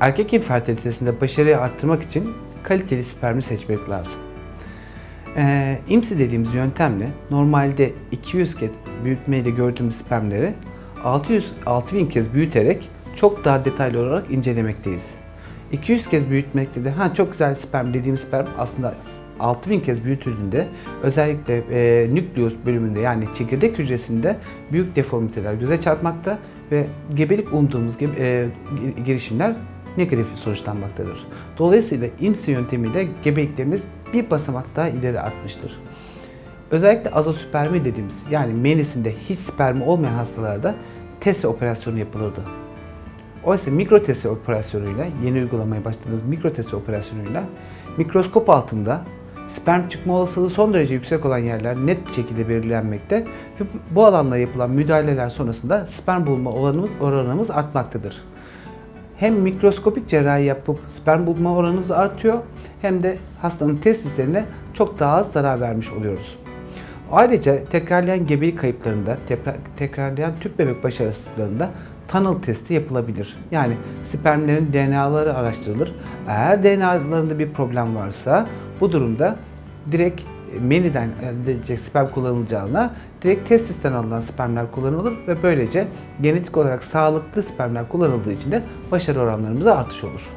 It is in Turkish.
Erkek infertilitesinde başarıyı arttırmak için kaliteli spermi seçmek lazım. Ee, IMSI dediğimiz yöntemle normalde 200 kez büyütmeyle gördüğümüz spermleri 600 6000 kez büyüterek çok daha detaylı olarak incelemekteyiz. 200 kez büyütmekte de ha çok güzel sperm dediğimiz sperm aslında 6000 kez büyütüldüğünde özellikle e, nükleus bölümünde yani çekirdek hücresinde büyük deformiteler göze çarpmakta ve gebelik umduğumuz gebe- e, girişimler negatif sonuçlanmaktadır. Dolayısıyla IMSI yöntemiyle gebeliklerimiz bir basamak daha ileri artmıştır. Özellikle azospermi dediğimiz yani menisinde hiç spermi olmayan hastalarda TESE operasyonu yapılırdı. Oysa mikrotese operasyonuyla, yeni uygulamaya başladığımız mikrotese operasyonuyla mikroskop altında sperm çıkma olasılığı son derece yüksek olan yerler net şekilde belirlenmekte ve bu alanla yapılan müdahaleler sonrasında sperm bulma oranımız, oranımız artmaktadır. Hem mikroskopik cerrahi yapıp sperm bulma oranımız artıyor hem de hastanın testislerine çok daha az zarar vermiş oluyoruz. Ayrıca tekrarlayan gebelik kayıplarında, tekrar- tekrarlayan tüp bebek başarısızlıklarında tunnel testi yapılabilir. Yani spermlerin DNA'ları araştırılır. Eğer DNA'larında bir problem varsa bu durumda direkt meniden elde edilecek sperm kullanılacağına direkt testisten alınan spermler kullanılır ve böylece genetik olarak sağlıklı spermler kullanıldığı için de başarı oranlarımıza artış olur.